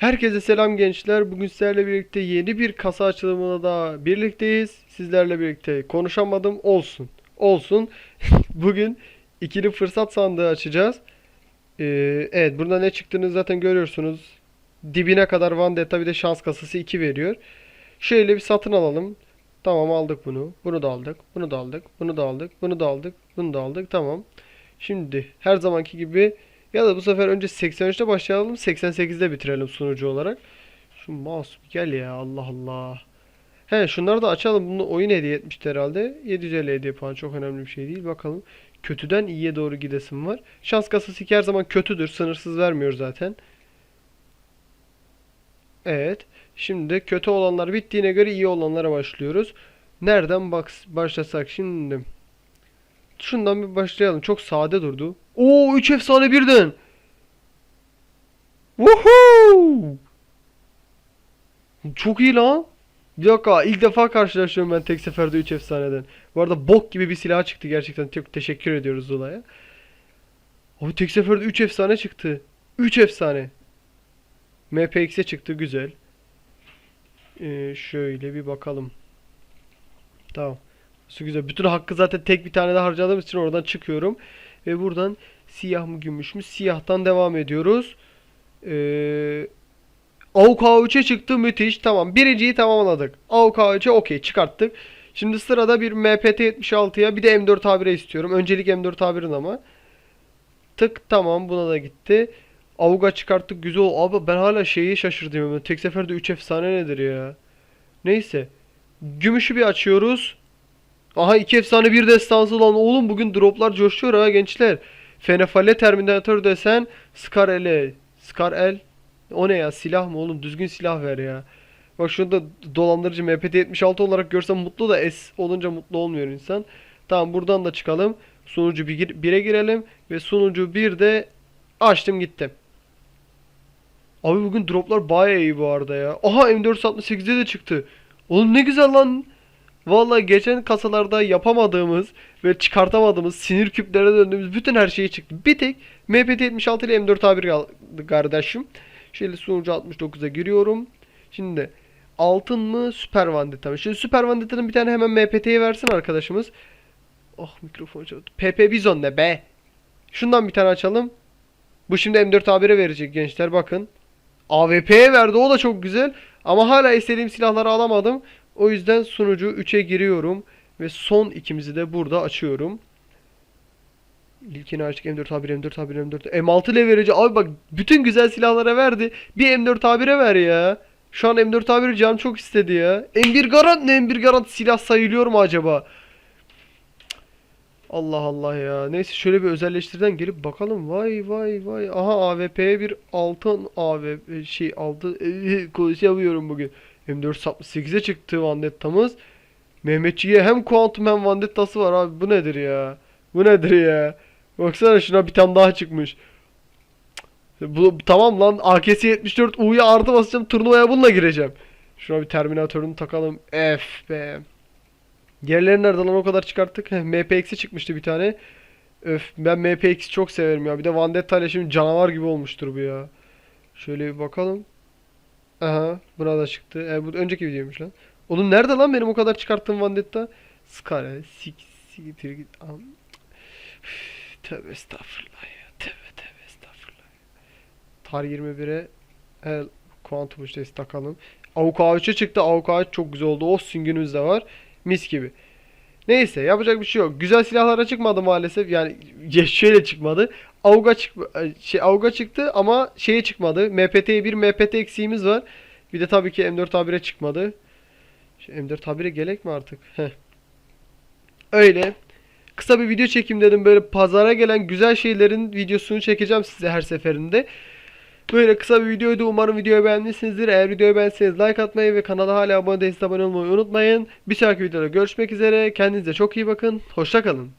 Herkese selam gençler. Bugün sizlerle birlikte yeni bir kasa açılımına da birlikteyiz. Sizlerle birlikte konuşamadım. Olsun. Olsun. Bugün ikili fırsat sandığı açacağız. Ee, evet burada ne çıktığını zaten görüyorsunuz. Dibine kadar Vendetta bir de şans kasası 2 veriyor. Şöyle bir satın alalım. Tamam aldık bunu. Bunu da aldık. Bunu da aldık. Bunu da aldık. Bunu da aldık. Bunu da aldık. Tamam. Şimdi her zamanki gibi ya da bu sefer önce 83'te başlayalım. 88'de bitirelim sunucu olarak. Şu mouse gel ya Allah Allah. He şunları da açalım. Bunu oyun hediye etmişti herhalde. 750 hediye puan çok önemli bir şey değil. Bakalım. Kötüden iyiye doğru gidesim var. Şans kasası iki her zaman kötüdür. Sınırsız vermiyor zaten. Evet. Şimdi kötü olanlar bittiğine göre iyi olanlara başlıyoruz. Nereden bak başlasak şimdi. Şundan bir başlayalım. Çok sade durdu. Oo 3 efsane birden. Woohoo! Çok iyi lan. Bir dakika ilk defa karşılaşıyorum ben tek seferde 3 efsaneden. Bu arada bok gibi bir silah çıktı gerçekten. Çok teşekkür ediyoruz Zula'ya. Abi tek seferde 3 efsane çıktı. 3 efsane. MPX'e çıktı güzel. Ee, şöyle bir bakalım. Tamam. Su güzel. Bütün hakkı zaten tek bir tane de harcadığımız için oradan çıkıyorum. Ve buradan siyah mı gümüş mü? Siyahtan devam ediyoruz. Ee, AUK A3'e çıktı müthiş. Tamam. Birinciyi tamamladık. AUK A3'e okey çıkarttık. Şimdi sırada bir MPT 76'ya bir de M4 A1'e istiyorum. Öncelik M4 A1'in ama. Tık tamam buna da gitti. Avuga çıkarttık güzel. Abi ben hala şeyi şaşırdım. Tek seferde 3 efsane nedir ya? Neyse. Gümüşü bir açıyoruz. Aha iki efsane bir destansı lan oğlum bugün droplar coşuyor ha gençler. Fenefale Terminator desen Scar ele. Scar el. O ne ya silah mı oğlum düzgün silah ver ya. Bak şurada dolandırıcı MPT-76 olarak görsem mutlu da S olunca mutlu olmuyor insan. Tamam buradan da çıkalım. Sunucu 1'e girelim ve sunucu 1'de açtım gittim. Abi bugün droplar bayağı iyi bu arada ya. Aha M468'de de çıktı. Oğlum ne güzel lan. Vallahi geçen kasalarda yapamadığımız ve çıkartamadığımız sinir küplerine döndüğümüz bütün her şey çıktı. Bir tek MPT-76 ile M4A1 kaldı kardeşim. Şöyle sunucu 69'a giriyorum. Şimdi altın mı süper vandetta mı? Şimdi süper vandetta'nın bir tane hemen MPT'ye versin arkadaşımız. Oh mikrofon çaldı. PP Bizon ne be? Şundan bir tane açalım. Bu şimdi M4A1'e verecek gençler bakın. AWP'ye verdi o da çok güzel. Ama hala istediğim silahları alamadım. O yüzden sunucu 3'e giriyorum. Ve son ikimizi de burada açıyorum. İlkini açtık M4 A1 M4 A1 M4 M6 ile verici. Abi bak bütün güzel silahlara verdi. Bir M4 A1'e ver ya. Şu an M4 A1 canım çok istedi ya. M1 Garant ne M1 Garant silah sayılıyor mu acaba? Allah Allah ya. Neyse şöyle bir özelleştirden gelip bakalım. Vay vay vay. Aha AWP'ye bir altın AWP şey aldı. Konuşamıyorum bugün. M468'e çıktı Vandetta'mız. Mehmetçiğe hem Quantum hem Vandetta'sı var abi. Bu nedir ya? Bu nedir ya? Baksana şuna bir tane daha çıkmış. Bu tamam lan AKS 74 U'ya artı basacağım. Turnuvaya bununla gireceğim. Şuna bir Terminator'unu takalım. F be. Diğerleri nerede lan o kadar çıkarttık? MPX'e çıkmıştı bir tane. Öf ben MPX'i çok severim ya. Bir de Vendetta ile şimdi canavar gibi olmuştur bu ya. Şöyle bir bakalım. Aha buna da çıktı. E, bu önceki videoymuş lan. Oğlum nerede lan benim o kadar çıkarttığım Vendetta? Skara. Sik. Siktir git. Am. Tövbe estağfurullah ya. Tövbe tövbe estağfurullah. Tar 21'e el Quantum uçtayız takalım. Avuk A3'e çıktı. Avuk A3 çok güzel oldu. O süngünümüz de var. Mis gibi. Neyse yapacak bir şey yok. Güzel silahlara çıkmadı maalesef. Yani ya şöyle çıkmadı. Avga çık şey Avga çıktı ama şeye çıkmadı. MPT'ye bir MPT eksiğimiz var. Bir de tabii ki M4A1'e çıkmadı. Şu M4A1'e gerek mi artık? Heh. Öyle. Kısa bir video çekeyim dedim. Böyle pazara gelen güzel şeylerin videosunu çekeceğim size her seferinde. Böyle kısa bir videoydu. Umarım videoyu beğenmişsinizdir. Eğer videoyu beğendiyseniz like atmayı ve kanala hala abone değilseniz abone olmayı unutmayın. Bir sonraki videoda görüşmek üzere. Kendinize çok iyi bakın. Hoşçakalın.